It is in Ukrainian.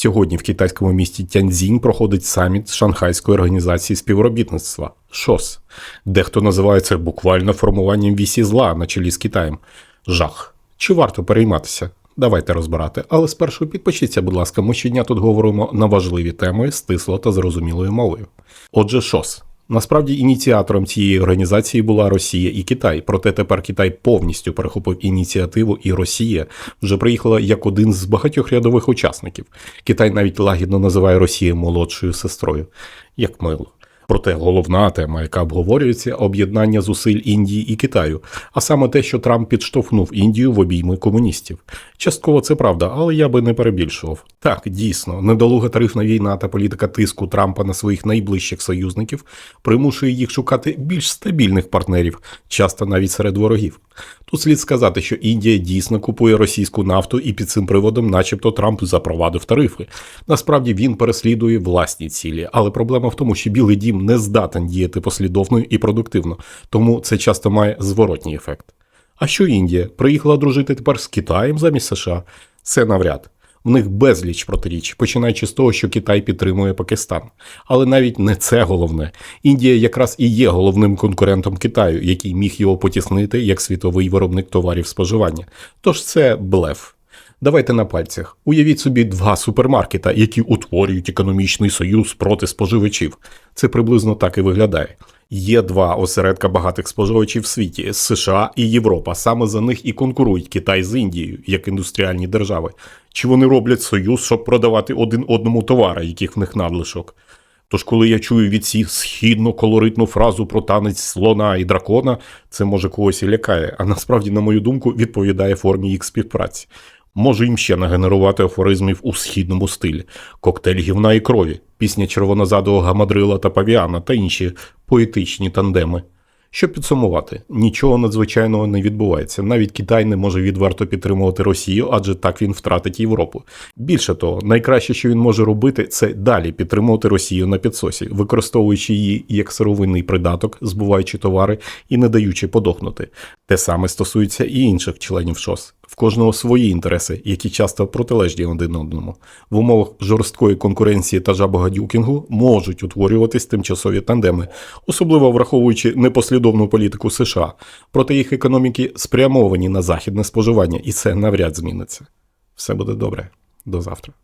Сьогодні в китайському місті Тяньцзінь проходить саміт Шанхайської організації співробітництва ШОС. Дехто називає це буквально формуванням вісі зла на чолі з Китаєм. Жах. Чи варто перейматися? Давайте розбирати. Але спершу підпишіться, будь ласка, ми щодня тут говоримо на важливі теми стисло та зрозумілою мовою. Отже, ШОС. Насправді ініціатором цієї організації була Росія і Китай. Проте тепер Китай повністю перехопив ініціативу, і Росія вже приїхала як один з багатьох рядових учасників. Китай навіть лагідно називає Росію молодшою сестрою, як мило. Проте головна тема, яка обговорюється, об'єднання зусиль Індії і Китаю, а саме те, що Трамп підштовхнув Індію в обійми комуністів. Частково це правда, але я би не перебільшував. Так, дійсно, недолуга тарифна війна та політика тиску Трампа на своїх найближчих союзників примушує їх шукати більш стабільних партнерів, часто навіть серед ворогів. Тут слід сказати, що Індія дійсно купує російську нафту і під цим приводом, начебто, Трамп запровадив тарифи. Насправді він переслідує власні цілі, але проблема в тому, що Білий Дім не здатен діяти послідовно і продуктивно, тому це часто має зворотній ефект. А що Індія приїхала дружити тепер з Китаєм замість США? Це навряд. В них безліч протиріч, починаючи з того, що Китай підтримує Пакистан. Але навіть не це головне. Індія якраз і є головним конкурентом Китаю, який міг його потіснити як світовий виробник товарів споживання. Тож це блеф. Давайте на пальцях. Уявіть собі два супермаркета, які утворюють економічний союз проти споживачів. Це приблизно так і виглядає. Є два осередка багатих споживачів в світі США і Європа. Саме за них і конкурують Китай з Індією як індустріальні держави. Чи вони роблять союз, щоб продавати один одному товари, яких в них надлишок? Тож, коли я чую від всіх східну колоритну фразу про танець слона і дракона, це може когось і лякає, а насправді, на мою думку, відповідає формі їх співпраці. Може їм ще нагенерувати афоризмів у східному стилі, коктейль гівна і крові, пісня червонозадого гамадрила та павіана та інші поетичні тандеми. Щоб підсумувати, нічого надзвичайного не відбувається. Навіть Китай не може відверто підтримувати Росію, адже так він втратить Європу. Більше того, найкраще, що він може робити, це далі підтримувати Росію на підсосі, використовуючи її як сировинний придаток, збуваючи товари і не даючи подохнути. Те саме стосується і інших членів ШОС. В кожного свої інтереси, які часто протилежні один одному. В умовах жорсткої конкуренції та жабогадюкінгу можуть утворюватись тимчасові тандеми, особливо враховуючи непослідовну політику США, проте їх економіки спрямовані на західне споживання, і це навряд зміниться. Все буде добре. До завтра.